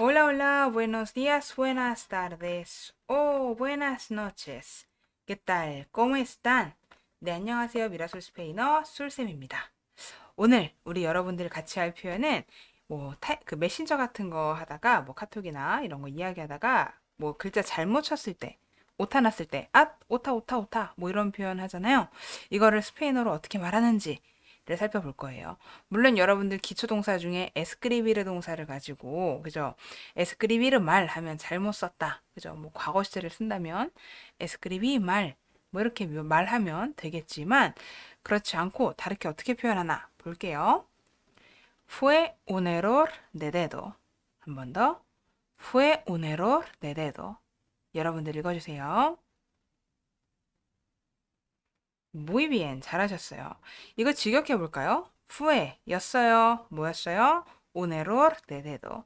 Hola, hola, buenos días, buenas tardes o buenas noches. ¿Qué tal? ¿Cómo están? 네, 안녕하세요. 미라솔 스페인어 술쌤입니다. 오늘 우리 여러분들 같이 할 표현은 뭐 그 메신저 같은 거 하다가 뭐 카톡이나 이런 거 이야기하다가 뭐 글자 잘못 쳤을 때 오타 났을 때 아, 오타 오타 오타 뭐 이런 표현 하잖아요. 이거를 스페인어로 어떻게 말하는지 를 살펴볼 거예요. 물론 여러분들 기초 동사 중에 에스크리비르 동사를 가지고 그죠? 에스크리비르 말 하면 잘못 썼다. 그죠? 뭐 과거 시제를 쓴다면 에스크리비 말 뭐 이렇게 말하면 되겠지만 그렇지 않고 다르게 어떻게 표현하나 볼게요. fue un error de dedo. 한 번 더. fue un error de dedo. 여러분들 읽어주세요. Muy bien, 잘하셨어요. 이거 직역해 볼까요? fue 였어요. 뭐였어요? un error de dedo.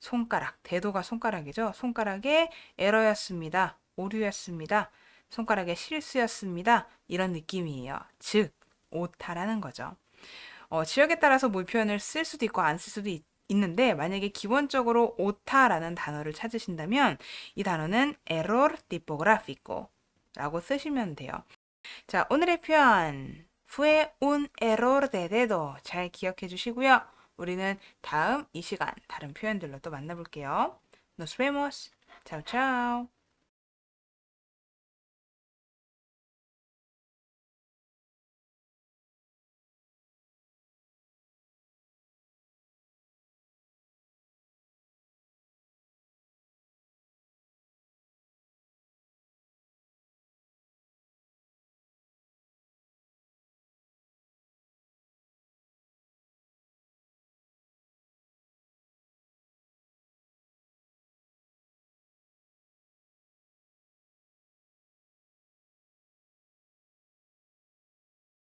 손가락, 대도가 손가락이죠. 손가락의 에러였습니다. 오류였습니다. 손가락의 실수였습니다. 이런 느낌이에요. 즉, 오타라는 거죠. 어, 지역에 따라서 뭐 표현을 쓸 수도 있고 안 쓸 수도 있, 있는데 만약에 기본적으로 오타라는 단어를 찾으신다면 이 단어는 error tipográfico 라고 쓰시면 돼요. 자, 오늘의 표현 fue un error de dedo 잘 기억해 주시고요. 우리는 다음 이 시간 다른 표현들로 또 만나볼게요. Nos vemos. Chao, chao.